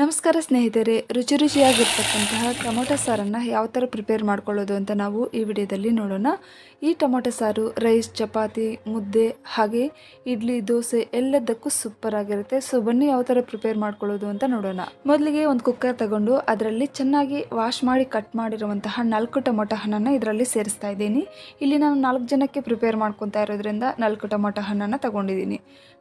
ನಮಸ್ಕಾರ ಸ್ನೇಹಿತರೆ, ರುಚಿ ರುಚಿಯಾಗಿರ್ತಕ್ಕಂತಹ ಟೊಮೊಟೊ ಸಾರನ್ನು ಯಾವ ಥರ ಪ್ರಿಪೇರ್ ಮಾಡ್ಕೊಳ್ಳೋದು ಅಂತ ನಾವು ಈ ವಿಡಿಯೋದಲ್ಲಿ ನೋಡೋಣ. ಈ ಟೊಮೊಟೊ ಸಾರು ರೈಸ್ ಚಪಾತಿ, ಮುದ್ದೆ ಹಾಗೆ ಇಡ್ಲಿ, ದೋಸೆ ಎಲ್ಲದಕ್ಕೂ ಸೂಪರ್ ಆಗಿರುತ್ತೆ. ಸೊ ಬನ್ನಿ ಯಾವ ಥರ ಪ್ರಿಪೇರ್ ಮಾಡ್ಕೊಳ್ಳೋದು ಅಂತ ನೋಡೋಣ. ಮೊದಲಿಗೆ ಒಂದು ಕುಕ್ಕರ್ ತಗೊಂಡು ಅದರಲ್ಲಿ ಚೆನ್ನಾಗಿ ವಾಶ್ ಮಾಡಿ ಕಟ್ ಮಾಡಿರುವಂತಹ ನಾಲ್ಕು ಟೊಮೊಟೊ ಹಣ್ಣನ್ನು ಇದರಲ್ಲಿ ಸೇರಿಸ್ತಾ ಇದ್ದೀನಿ. ಇಲ್ಲಿ ನಾನು ನಾಲ್ಕು ಜನಕ್ಕೆ ಪ್ರಿಪೇರ್ ಮಾಡ್ಕೊತಾ ಇರೋದ್ರಿಂದ ನಾಲ್ಕು ಟೊಮೊಟೊ ಹಣ್ಣನ್ನು ತಗೊಂಡಿದ್ದೀನಿ.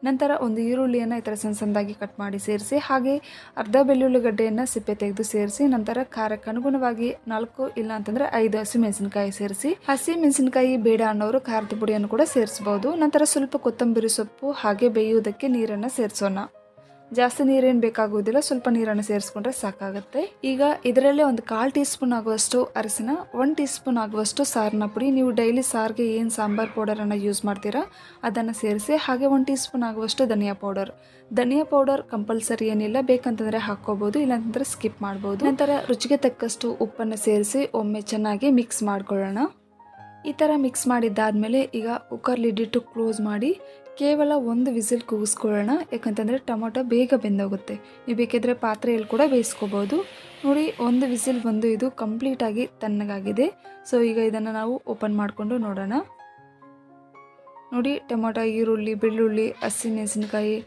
ನಂತರ ಒಂದು ಈರುಳ್ಳಿಯನ್ನು ಈ ಥರ ಸಣ್ಣ ಸಣ್ಣದಾಗಿ ಕಟ್ ಮಾಡಿ ಸೇರಿಸಿ, ಹಾಗೆ ಅರ್ಧ ಬೆಳ್ಳುಳ್ಳಿ ಗಡ್ಡೆಯನ್ನು ಸಿಪ್ಪೆ ತೆಗೆದು ಸೇರಿಸಿ, ನಂತರ ಖಾರಕ್ಕೆ ಅನುಗುಣವಾಗಿ ನಾಲ್ಕು ಇಲ್ಲ ಅಂತಂದ್ರೆ ಐದು ಹಸಿ ಮೆಣಸಿನಕಾಯಿ ಸೇರಿಸಿ, ಹಸಿ ಮೆಣಸಿನಕಾಯಿ ಬೇಡ ಅನ್ನೋರು ಖಾರದ ಪುಡಿಯನ್ನು ಕೂಡ ಸೇರಿಸಬಹುದು ನಂತರ ಸ್ವಲ್ಪ ಕೊತ್ತಂಬರಿ ಸೊಪ್ಪು ಹಾಗೆ ಬೇಯುವುದಕ್ಕೆ ನೀರನ್ನು ಸೇರಿಸೋಣ. ಜಾಸ್ತಿ ನೀರೇನು ಬೇಕಾಗುವುದಿಲ್ಲ, ಸ್ವಲ್ಪ ನೀರನ್ನು ಸೇರಿಸ್ಕೊಂಡ್ರೆ ಸಾಕಾಗುತ್ತೆ. ಈಗ ಇದರಲ್ಲೇ ಒಂದು ಕಾಲು ಟೀ ಸ್ಪೂನ್ ಆಗುವಷ್ಟು ಅರಸಿನ ಒನ್ ಟೀ ಸ್ಪೂನ್ ಆಗುವಷ್ಟು ಸಾರಿನ ಪುಡಿ. ನೀವು ಡೈಲಿ ಸಾರಿಗೆ ಏನು ಸಾಂಬಾರ್ ಪೌಡರನ್ನು ಯೂಸ್ ಮಾಡ್ತೀರಾ, ಅದನ್ನು ಸೇರಿಸಿ, ಹಾಗೆ ಒನ್ ಟೀ ಸ್ಪೂನ್ ಆಗುವಷ್ಟು ಧನಿಯಾ ಪೌಡರ್. ಧನಿಯಾ ಪೌಡರ್ ಕಂಪಲ್ಸರಿ ಏನಿಲ್ಲ, ಬೇಕಂತಂದರೆ ಹಾಕ್ಕೋಬೋದು, ಇಲ್ಲಾಂತಂದರೆ ಸ್ಕಿಪ್ ಮಾಡ್ಬೋದು. ನಂತರ ರುಚಿಗೆ ತಕ್ಕಷ್ಟು ಉಪ್ಪನ್ನು ಸೇರಿಸಿ, ಒಮ್ಮೆ ಚೆನ್ನಾಗಿ ಮಿಕ್ಸ್ ಮಾಡ್ಕೊಳ್ಳೋಣ. ಈ ಥರ ಮಿಕ್ಸ್ ಮಾಡಿದ್ದಾದಮೇಲೆ ಈಗ ಕುಕ್ಕರ್ ಲಿಡ್ಡಿಟ್ಟು ಕ್ಲೋಸ್ ಮಾಡಿ ಕೇವಲ ಒಂದು ವಿಸಿಲ್ ಕೂಗಿಸ್ಕೊಳ್ಳೋಣ, ಯಾಕಂತಂದರೆ ಟೊಮೊಟೊ ಬೇಗ ಬೆಂದೋಗುತ್ತೆ. ನೀವು ಬೇಕಿದ್ರೆ ಪಾತ್ರೆಯಲ್ಲಿ ಕೂಡ ಬೇಯಿಸ್ಕೋಬೋದು. ನೋಡಿ, ಒಂದು ವಿಸಿಲ್ ಬಂದು ಇದು ಕಂಪ್ಲೀಟಾಗಿ ತಣ್ಣಗಾಗಿದೆ. ಸೊ ಈಗ ಇದನ್ನು ನಾವು ಓಪನ್ ಮಾಡಿಕೊಂಡು ನೋಡೋಣ. ನೋಡಿ, ಟೊಮೊಟೊ, ಈರುಳ್ಳಿ, ಬೆಳ್ಳುಳ್ಳಿ ಹಸಿಮೆಣಸಿನ್ಕಾಯಿ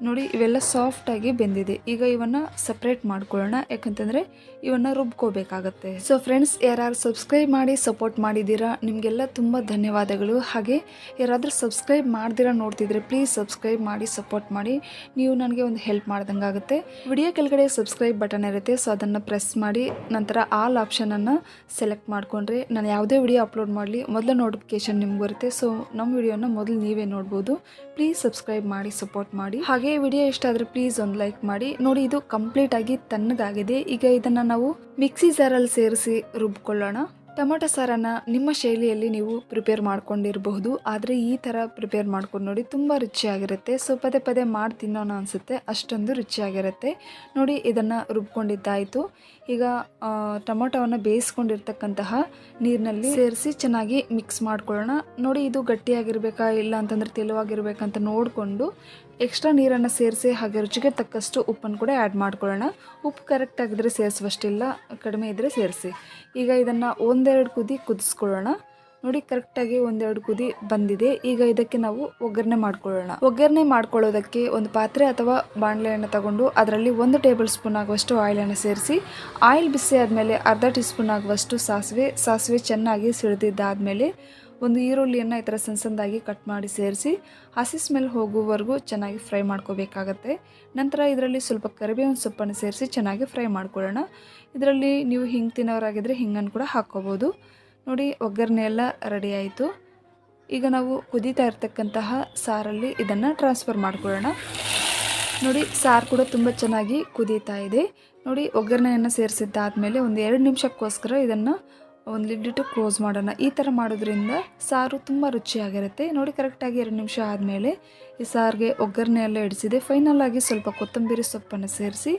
ನೋಡಿ, ಇವೆಲ್ಲ ಸಾಫ್ಟಾಗಿ ಬೆಂದಿದೆ. ಈಗ ಇವನ್ನ ಸಪ್ರೇಟ್ ಮಾಡ್ಕೊಳ್ಳೋಣ. ಯಾಕಂತಂದರೆ ಇವನ್ನ ರುಬ್ಕೋಬೇಕಾಗತ್ತೆ. ಸೊ ಫ್ರೆಂಡ್ಸ್ ಯಾರು ಸಬ್ಸ್ಕ್ರೈಬ್ ಮಾಡಿ ಸಪೋರ್ಟ್ ಮಾಡಿದ್ದೀರಾ, ನಿಮಗೆಲ್ಲ ತುಂಬ ಧನ್ಯವಾದಗಳು. ಹಾಗೆ ಯಾರಾದರೂ ಸಬ್ಸ್ಕ್ರೈಬ್ ಮಾಡ್ದಿರಾ ನೋಡ್ತಿದ್ರೆ ಪ್ಲೀಸ್ ಸಬ್ಸ್ಕ್ರೈಬ್ ಮಾಡಿ ಸಪೋರ್ಟ್ ಮಾಡಿ. ನೀವು ನನಗೆ ಒಂದು ಹೆಲ್ಪ್ ಮಾಡ್ದಂಗೆ ಆಗುತ್ತೆ. ವಿಡಿಯೋ ಕೆಳಗಡೆ ಸಬ್ಸ್ಕ್ರೈಬ್ ಬಟನ್ ಇರುತ್ತೆ. ಸೊ ಅದನ್ನು ಪ್ರೆಸ್ ಮಾಡಿ, ನಂತರ ಆಲ್ ಆಪ್ಷನನ್ನು ಸೆಲೆಕ್ಟ್ ಮಾಡಿಕೊಂಡ್ರೆ ನಾನು ಯಾವುದೇ ವಿಡಿಯೋ ಅಪ್ಲೋಡ್ ಮಾಡಲಿ, ಮೊದಲು ನೋಟಿಫಿಕೇಶನ್ ನಿಮ್ಗೆ ಬರುತ್ತೆ. ಸೊ ನಮ್ಮ ವಿಡಿಯೋನ ಮೊದಲು ನೀವೇ ನೋಡ್ಬೋದು. ಪ್ಲೀಸ್ ಸಬ್ಸ್ಕ್ರೈಬ್ ಮಾಡಿ ಸಪೋರ್ಟ್ ಮಾಡಿ. ಹಾಗೆ ವಿಡಿಯೋ ಇಷ್ಟ ಆದರೆ ಪ್ಲೀಸ್ ಒಂದು ಲೈಕ್ ಮಾಡಿ. ನೋಡಿ, ಇದು ಕಂಪ್ಲೀಟ್ ಆಗಿ ತಣ್ಣಗಾಗಿದೆ. ಈಗ ಇದನ್ನು ನಾವು ಮಿಕ್ಸಿ ಸಾರಲ್ಲಿ ಸೇರಿಸಿ ರುಬ್ಕೊಳ್ಳೋಣ. ಟೊಮೊಟೊ ಸಾರನ್ನು ನಿಮ್ಮ ಶೈಲಿಯಲ್ಲಿ ನೀವು ಪ್ರಿಪೇರ್ ಮಾಡ್ಕೊಂಡಿರಬಹುದು. ಆದರೆ ಈ ಥರ ಪ್ರಿಪೇರ್ ಮಾಡ್ಕೊಂಡು ನೋಡಿ ತುಂಬ ರುಚಿಯಾಗಿರುತ್ತೆ. ಸೊ ಪದೇ ಪದೇ ಮಾಡಿ ತಿನ್ನೋಣ ಅನಿಸುತ್ತೆ. ಅಷ್ಟೊಂದು ರುಚಿಯಾಗಿರುತ್ತೆ. ನೋಡಿ, ಇದನ್ನು ರುಬ್ಕೊಂಡಿದ್ದಾಯಿತು. ಈಗ ಟೊಮೊಟೊವನ್ನು ಬೇಯಿಸ್ಕೊಂಡಿರ್ತಕ್ಕಂತಹ ನೀರಿನಲ್ಲಿ ಸೇರಿಸಿ ಚೆನ್ನಾಗಿ ಮಿಕ್ಸ್ ಮಾಡ್ಕೊಳ್ಳೋಣ. ನೋಡಿ, ಇದು ಗಟ್ಟಿಯಾಗಿರಬೇಕಾ ಇಲ್ಲ ಅಂತಂದ್ರೆ ತೆಲುವಾಗಿರಬೇಕಂತ ನೋಡಿಕೊಂಡು ಎಕ್ಸ್ಟ್ರಾ ನೀರನ್ನು ಸೇರಿಸಿ ಹಾಗೆ ರುಚಿಗೆ ತಕ್ಕಷ್ಟು ಉಪ್ಪನ್ನು ಕೂಡ ಆ್ಯಡ್ ಮಾಡ್ಕೊಳ್ಳೋಣ. ಉಪ್ಪು ಕರೆಕ್ಟಾಗಿದ್ದರೆ ಸೇರಿಸುವಷ್ಟಿಲ್ಲ, ಕಡಿಮೆ ಇದ್ದರೆ ಸೇರಿಸಿ. ಈಗ ಇದನ್ನು ಒಂದೆರಡು ಕುದಿ ಕುದಿಸ್ಕೊಳ್ಳೋಣ. ನೋಡಿ ಕರೆಕ್ಟಾಗಿ ಒಂದೆರಡು ಕುದಿ ಬಂದಿದೆ. ಈಗ ಇದಕ್ಕೆ ನಾವು ಒಗ್ಗರಣೆ ಮಾಡ್ಕೊಳ್ಳೋಣ. ಒಗ್ಗರಣೆ ಮಾಡ್ಕೊಳ್ಳೋದಕ್ಕೆ ಒಂದು ಪಾತ್ರೆ ಅಥವಾ ಬಾಣಲೆಯನ್ನು ತಗೊಂಡು ಅದರಲ್ಲಿ ಒಂದು ಟೇಬಲ್ ಸ್ಪೂನ್ ಆಗುವಷ್ಟು ಆಯಿಲನ್ನು ಸೇರಿಸಿ ಆಯಿಲ್ ಬಿಸಿ ಆದಮೇಲೆ ಅರ್ಧ ಟೀ ಸ್ಪೂನ್ ಆಗುವಷ್ಟು ಸಾಸಿವೆ ಸಾಸಿವೆ ಚೆನ್ನಾಗಿ ಸಿಡಿದಿದ್ದಾದಮೇಲೆ ಒಂದು ಈರುಳ್ಳಿಯನ್ನು ಈ ಥರ ಸಣ್ಣ ಸಣ್ಣದಾಗಿ ಕಟ್ ಮಾಡಿ ಸೇರಿಸಿ ಹಸಿ ಸ್ಮೆಲ್ ಹೋಗುವವರೆಗೂ ಚೆನ್ನಾಗಿ ಫ್ರೈ ಮಾಡ್ಕೋಬೇಕಾಗತ್ತೆ. ನಂತರ ಇದರಲ್ಲಿ ಸ್ವಲ್ಪ ಕರಿಬೇವಿನ ಸೊಪ್ಪನ್ನು ಸೇರಿಸಿ ಚೆನ್ನಾಗಿ ಫ್ರೈ ಮಾಡ್ಕೊಳ್ಳೋಣ. ಇದರಲ್ಲಿ ನೀವು ಹಿಂಗೆ ತಿನ್ನೋರಾಗಿದ್ದರೆ ಹಿಂಗನ್ನು ಕೂಡ ಹಾಕ್ಕೋಬೋದು. ನೋಡಿ, ಒಗ್ಗರಣೆ ಎಲ್ಲ ರೆಡಿ ಆಯಿತು. ಈಗ ನಾವು ಕುದೀತಾ ಇರ್ತಕ್ಕಂತಹ ಸಾರಲ್ಲಿ ಇದನ್ನು ಟ್ರಾನ್ಸ್ಫರ್ ಮಾಡ್ಕೊಳ್ಳೋಣ. ನೋಡಿ, ಸಾರು ಕೂಡ ತುಂಬ ಚೆನ್ನಾಗಿ ಕುದೀತಾ ಇದೆ. ನೋಡಿ, ಒಗ್ಗರಣೆಯನ್ನು ಸೇರಿಸಿದ್ದಾದಮೇಲೆ ಒಂದು ಎರಡು ನಿಮಿಷಕ್ಕೋಸ್ಕರ ಇದನ್ನು ಒಂದು ಲಿಡ್ಡಿಟ್ಟು ಕ್ಲೋಸ್ ಮಾಡೋಣ. ಈ ಥರ ಮಾಡೋದ್ರಿಂದ ಸಾರು ತುಂಬ ರುಚಿಯಾಗಿರುತ್ತೆ. ನೋಡಿ, ಕರೆಕ್ಟಾಗಿ ಎರಡು ನಿಮಿಷ ಆದಮೇಲೆ ಈ ಸಾರಿಗೆ ಒಗ್ಗರಣೆ ಎಲ್ಲ ಇಡಿಸಿದೆ. ಫೈನಲ್ ಆಗಿ ಸ್ವಲ್ಪ ಕೊತ್ತಂಬರಿ ಸೊಪ್ಪನ್ನು ಸೇರಿಸಿ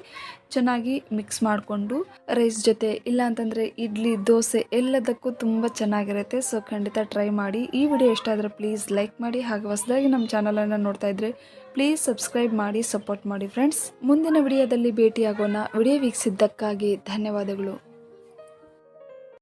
ಚೆನ್ನಾಗಿ ಮಿಕ್ಸ್ ಮಾಡಿಕೊಂಡು ರೈಸ್ ಜೊತೆ, ಇಲ್ಲ ಅಂತಂದರೆ ಇಡ್ಲಿ, ದೋಸೆ ಎಲ್ಲದಕ್ಕೂ ತುಂಬ ಚೆನ್ನಾಗಿರುತ್ತೆ. ಸೊ ಖಂಡಿತ ಟ್ರೈ ಮಾಡಿ. ಈ ವಿಡಿಯೋ ಇಷ್ಟ ಪ್ಲೀಸ್ ಲೈಕ್ ಮಾಡಿ. ಹಾಗೆ ಹೊಸದಾಗಿ ನಮ್ಮ ಚಾನಲನ್ನು ನೋಡ್ತಾ ಇದ್ದರೆ ಪ್ಲೀಸ್ ಸಬ್ಸ್ಕ್ರೈಬ್ ಮಾಡಿ ಸಪೋರ್ಟ್ ಮಾಡಿ ಫ್ರೆಂಡ್ಸ್ ಮುಂದಿನ ವಿಡಿಯೋದಲ್ಲಿ ಭೇಟಿಯಾಗೋಣ. ವಿಡಿಯೋ ವೀಕ್ಷಿಸಿದ್ದಕ್ಕಾಗಿ ಧನ್ಯವಾದಗಳು.